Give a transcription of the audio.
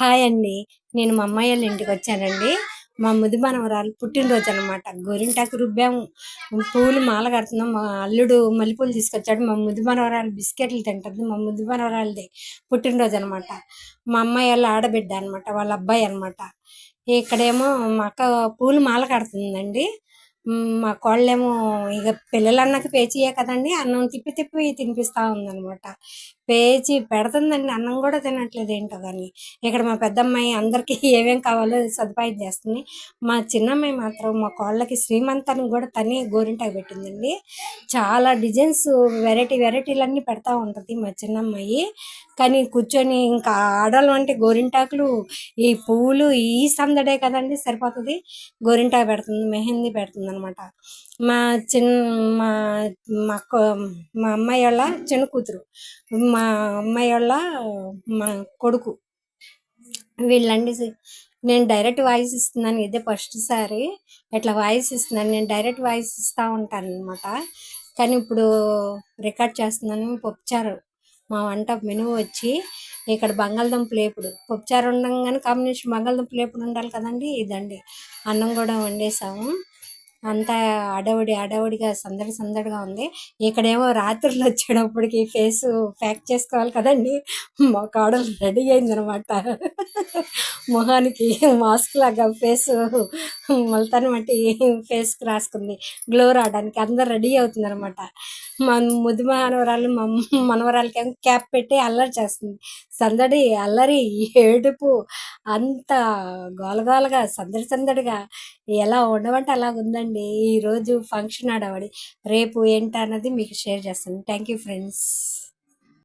Hi అండి. నేను మా అమ్మాయి వాళ్ళ ఇంటికి వచ్చానండి. మా ముది మనవరాలు పుట్టినరోజు అనమాట గోరింటాకు రుబ్బాము. పూలు మాల కడుతున్నాం. మా అల్లుడు మల్లెపూలు తీసుకొచ్చాడు. మా ముది మనవరాలు బిస్కెట్లు తింటుంది. మా ముది మనవరాలది పుట్టినరోజు అనమాట మా అమ్మాయి వాళ్ళ ఆడబిడ్డ అనమాట వాళ్ళ అబ్బాయి అనమాట ఇక్కడేమో మా అక్క పూలు మాల కడుతుందండి. మా కోళ్ళేమో ఇక పిల్లలు పేచియే కదండి. అన్నం తిప్పి తిప్పి తినిపిస్తా ఉందన్నమాట. పేచి పెడుతుందండి. అన్నం కూడా తినట్లేదు ఏంటో కానీ ఇక్కడ మా పెద్దమ్మాయి అందరికీ ఏమేం కావాలో సదుపాయం చేస్తుంది. మా చిన్నమ్మాయి మాత్రం మా కోళ్ళకి శ్రీమంతానికి కూడా తనే గోరింటాకు పెట్టిందండి. చాలా డిజైన్స్ వెరైటీ వెరైటీలన్నీ పెడతా ఉంటుంది మా చిన్నమ్మాయి. కానీ కూర్చొని ఇంకా ఆడవాళ్ళం అంటే గోరింటాకులు ఈ పువ్వులు ఈ సందడే కదండి సరిపోతుంది. గోరింటాకు పెడుతుంది మెహందీ పెడుతుంది అనమాట మా చిన్న మా మా మా అమ్మాయి వాళ్ళ చిన్న కూతురు. మా అమ్మాయి వాళ్ళ మా కొడుకు. వీళ్ళండి నేను డైరెక్ట్ వాయిస్ ఇస్తున్నాను ఇదే ఫస్ట్ సారి. ఇట్లా వాయిస్ ఇస్తున్నాను నేను డైరెక్ట్ వాయిస్ ఇస్తూ ఉంటాను అనమాట కానీ ఇప్పుడు రికార్డ్ చేస్తున్నాను పప్పుచారు. మా వంట మెనూ వచ్చి ఇక్కడ బంగాళదుంప లేపుడు. పప్పుచారు ఉండగానే కాంబినేషన్ బంగాళదుంప లేపుడు ఉండాలి కదండి ఇదండి. అన్నం కూడా వండేసాము. అంతా అడవుడి అడవుడిగా సందడి సందడిగా ఉంది. ఇక్కడేమో రాత్రులు వచ్చేటప్పటికి ఫేస్ ప్యాక్ చేసుకోవాలి కదండి. మా కాడలు రెడీ అయింది అనమాట మొహానికి మాస్క్ లాగా ఫేస్ మొలతని బట్టి ఫేస్కి రాసుకుంది. గ్లో రావడానికి అందరు రెడీ అవుతుంది అనమాట మా ముద్దు మనవరాలు మా మనవరాలకేమో క్యాప్ పెట్టి అల్లరి చేస్తుంది. సందడి అల్లరి ఏడుపు అంత గోలగోలగా సందడి సందడిగా ఎలా ఉండమంటే అలా ఉందండి. ఈరోజు ఫంక్షన్ ఆడవాడి. రేపు ఏంటి అన్నది మీకు షేర్ చేస్తాను. Thank you friends.